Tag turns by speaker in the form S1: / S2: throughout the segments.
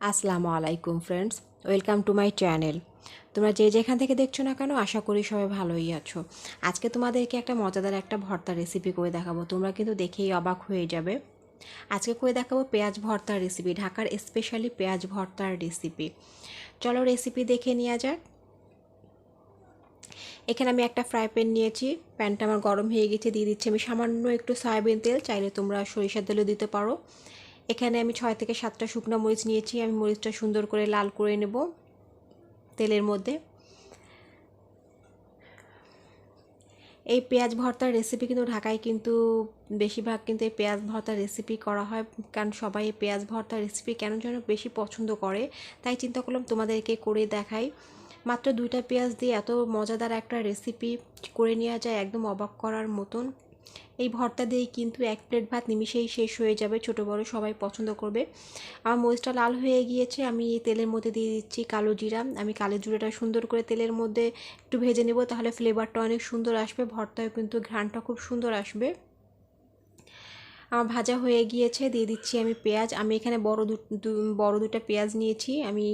S1: আসসালামু আলাইকুম friends welcome to my channel তোমরা যে যেখান থেকে দেখছ না কেন, আশা করি সবাই ভালোই আছো। আজকে তোমাদেরকে একটা মজাদার একটা ভর্তা রেসিপি করে দেখাবো। তোমরা কিন্তু দেখেই অবাক হয়ে যাবে। আজকে করে দেখাবো পেঁয়াজ ভর্তার রেসিপি ঢাকার স্পেশালি পেঁয়াজ ভর্তার রেসিপি চলো রেসিপি দেখে নেওয়া যাক। এখানে আমি একটা ফ্রাই প্যান নিয়েছি। প্যানটা আমার গরম হয়ে গেছে, দিয়ে দিচ্ছি আমি সামান্য একটু সয়াবিন তেল, চাইলে তোমরা সরিষার তেলও দিতে পারো। এখানে আমি ছয় থেকে সাতটা শুকনো মরিচ নিয়েছি। আমি মরিচটা সুন্দর করে লাল করে নেব তেলের মধ্যে। এই পেঁয়াজ ভর্তার রেসিপি কিন্তু ঢাকায় কিন্তু বেশিরভাগ কিন্তু এই পেঁয়াজ ভর্তার রেসিপি করা হয়। কারণ সবাই পেঁয়াজ ভর্তার রেসিপি কেন যেন বেশি পছন্দ করে। তাই চিন্তা করলাম তোমাদেরকে করে দেখাই। মাত্র দুইটা পেঁয়াজ দিয়ে এত মজাদার একটা রেসিপি করে নেওয়া যায়, একদম অবাক করার মতন। এই ভর্তা দিয়েই কিন্তু এক প্লেট ভাত নিমিশেই শেষ হয়ে যাবে, ছোট বড় সবাই পছন্দ করবে। আমার মরিচটা লাল হয়ে গিয়েছে, আমি এই তেলের মধ্যে দিয়ে দিচ্ছি কালো জিরা। আমি কালো জিরাটা সুন্দর করে তেলের মধ্যে একটু ভেজে নেব, তাহলে ফ্লেভারটা অনেক সুন্দর আসবে, ভর্তায় কিন্তু ঘ্রাণটা খুব সুন্দর আসবে। আমার ভাজা হয়ে গিয়েছে, দিয়ে দিচ্ছি আমি পেঁয়াজ। আমি এখানে বড় দু বড় দুটা পেঁয়াজ নিয়েছি, আমি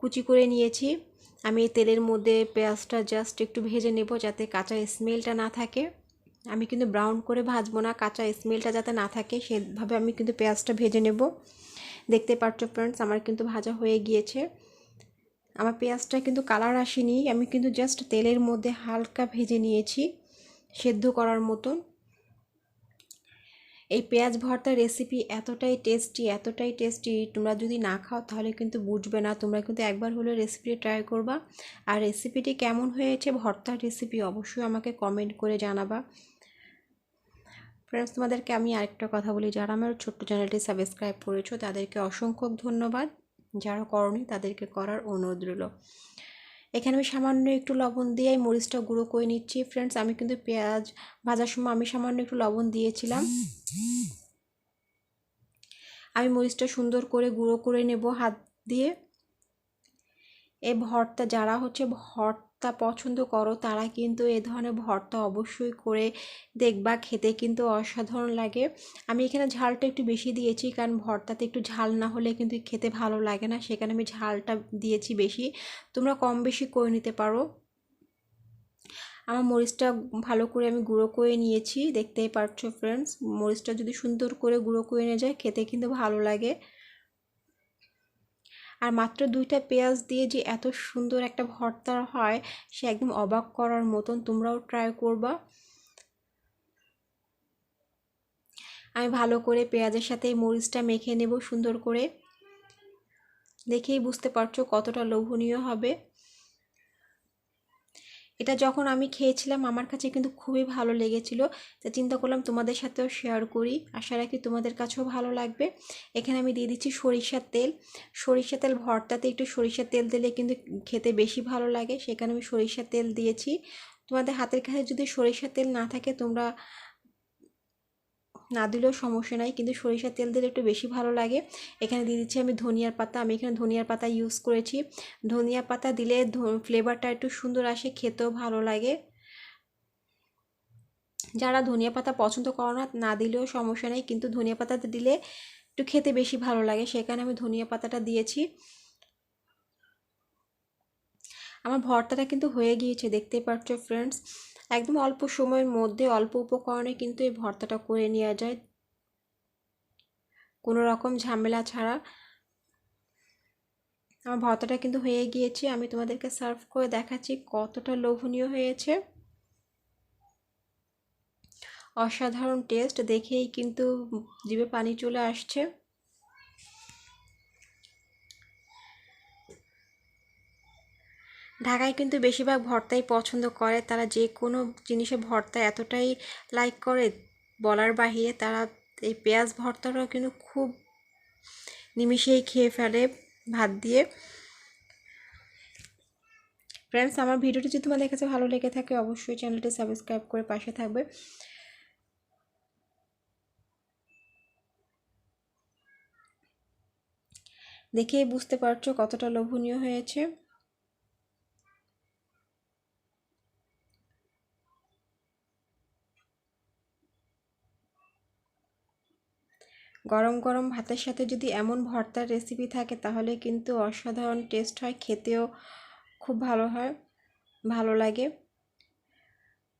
S1: কুচি করে নিয়েছি। আমি তেলের মধ্যে পেঁয়াজটা জাস্ট একটু ভেজে নেব, যাতে কাঁচা স্মেলটা না থাকে। আমি কিন্তু ব্রাউন করে ভাজবো না, কাঁচা স্মেলটা যাতে না থাকে, সেভাবে আমি কিন্তু পেঁয়াজটা ভেজে নেব। দেখতে পাচ্ছ ফ্রেন্ডস আমার কিন্তু ভাজা হয়ে গিয়েছে। আমার পেঁয়াজটা কিন্তু কালার আসেনি, আমি কিন্তু জাস্ট তেলের মধ্যে হালকা ভেজে নিয়েছি, সেদ্ধ করার মতন। এই পেঁয়াজ ভর্তার রেসিপি এতটাই টেস্টি এতটাই টেস্টি তোমরা যদি না খাও তাহলে কিন্তু বুঝবে না, তোমরা কিন্তু একবার হলে রেসিপিটি ট্রাই করবা। আর রেসিপিটি কেমন হয়েছে, ভর্তার রেসিপি অবশ্যই আমাকে কমেন্ট করে জানাবা। ফ্রেন্ডস তোমাদেরকে আমি আরেকটা কথা বলি। যারা আমার ছোট্ট চ্যানেলটি সাবস্ক্রাইব করেছ, তাদেরকে অসংখ্য ধন্যবাদ। যারা করনি, তাদেরকে করার অনুরোধ রইল। এখানে আমি সামান্য একটু লবণ দিয়ে মরিচটা গুঁড়ো করে নিচ্ছি। ফ্রেন্ডস আমি কিন্তু পেঁয়াজ ভাজার সময় আমি সামান্য একটু লবণ দিয়েছিলাম। আমি মরিচটা সুন্দর করে গুঁড়ো করে নেব হাত দিয়ে। এই ভর্তা যারা হচ্ছে ভর্তা পছন্দ করো, তারা কিন্তু এ ধরনের ভর্তা অবশ্যই করে দেখবা, খেতে কিন্তু অসাধারণ লাগে। আমি এখানে ঝালটা একটু বেশি দিয়েছি, কারণ ভর্তাতে একটু ঝাল না হলে কিন্তু খেতে ভালো লাগে না, সেখানে আমি ঝালটা দিয়েছি বেশি। তোমরা কম বেশি করে নিতে পারো। আমার মরিচটা ভালো করে আমি গুঁড়ো করে নিয়েছি, দেখতেই পারছ ফ্রেন্ডস মরিচটা যদি সুন্দর করে গুঁড়ো করে নিয়ে যায়, খেতে কিন্তু ভালো লাগে। আর মাত্র দুইটা পেঁয়াজ দিয়ে যে এত সুন্দর একটা ভর্তা হয়, সে একদম অবাক করার মতন। তোমরাও ট্রাই করবা। আমি ভালো করে পেঁয়াজের সাথে মরিচটা মেখে নেব সুন্দর করে। দেখেই বুঝতে পারছ কতটা লোভনীয় হবে। এটা যখন আমি খেয়েছিলাম, আমার কাছে কিন্তু খুবই ভালো লেগেছিল। তা চিন্তা করলাম তোমাদের সাথেও শেয়ার করি। আশা রাখি তোমাদের কাছেও ভালো লাগবে। এখানে আমি দিয়ে দিচ্ছি সরিষার তেল। সরিষার তেল ভর্তাতে একটু সরিষার তেল দিলে কিন্তু খেতে বেশি ভালো লাগে। সেখানে আমি সরিষার তেল দিয়েছি। তোমাদের হাতের কাছে যদি সরিষার তেল না থাকে, তোমরা না দিলেও সমস্যা নাই, কিন্তু সরিষার তেল দিলে একটু বেশি ভালো লাগে। এখানে দিয়ে দিচ্ছি আমি ধনিয়ার পাতা, আমি এখানে ধনিয়ার পাতা ইউজ করেছি। ধনিয়া পাতা দিলে ফ্লেভারটা একটু সুন্দর আসে, খেতেও ভালো লাগে। যারা ধনিয়া পাতা পছন্দ করো না না দিলেও সমস্যা নেই, কিন্তু ধনিয়া পাতা দিলে একটু খেতে বেশি ভালো লাগে সেখানে আমি ধনিয়া পাতাটা দিয়েছি। আমার ভর্তাটা কিন্তু হয়ে গিয়েছে, দেখতেই পাচ্ছ ফ্রেন্ডস একদম অল্প সময়ের মধ্যে অল্প উপকরণে কিন্তু এই ভর্তাটা করে নেওয়া যায়। কোনো রকম ঝামেলা ছাড়া। আমার ভর্তাটা কিন্তু হয়ে গিয়েছে। আমি তোমাদেরকে সার্ভ করে দেখাচ্ছি কতটা লোভনীয় হয়েছে। অসাধারণ টেস্ট। দেখেই কিন্তু জিভে পানি চলে আসছে। ঢাকায় কিন্তু বেশিরভাগ ভর্তাই পছন্দ করে। তারা যে কোনো জিনিসে ভর্তা এতটাই লাইক করে বলার বাহিরে, তারা এই পেঁয়াজ ভর্তাটাও কিন্তু খুব নিমিষেই খেয়ে ফেলে ভাত দিয়ে। ফ্রেন্ডস আমার ভিডিওটি যদি তোমাদের কাছে ভালো লেগে থাকে, অবশ্যই চ্যানেলটি সাবস্ক্রাইব করে পাশে থাকবে। দেখেই বুঝতে পারছ কতটা লোভনীয় হয়েছে। গরম গরম ভাতের সাথে যদি এমন ভর্তার রেসিপি থাকে, তাহলে কিন্তু অসাধারণ টেস্ট হয়, খেতেও খুব ভালো হয়, ভালো লাগে।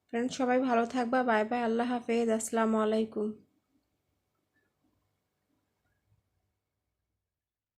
S1: ফ্রেন্ড সবাই ভালো থাকবা বাই বাই আল্লাহ হাফেজ, আসসালামু আলাইকুম।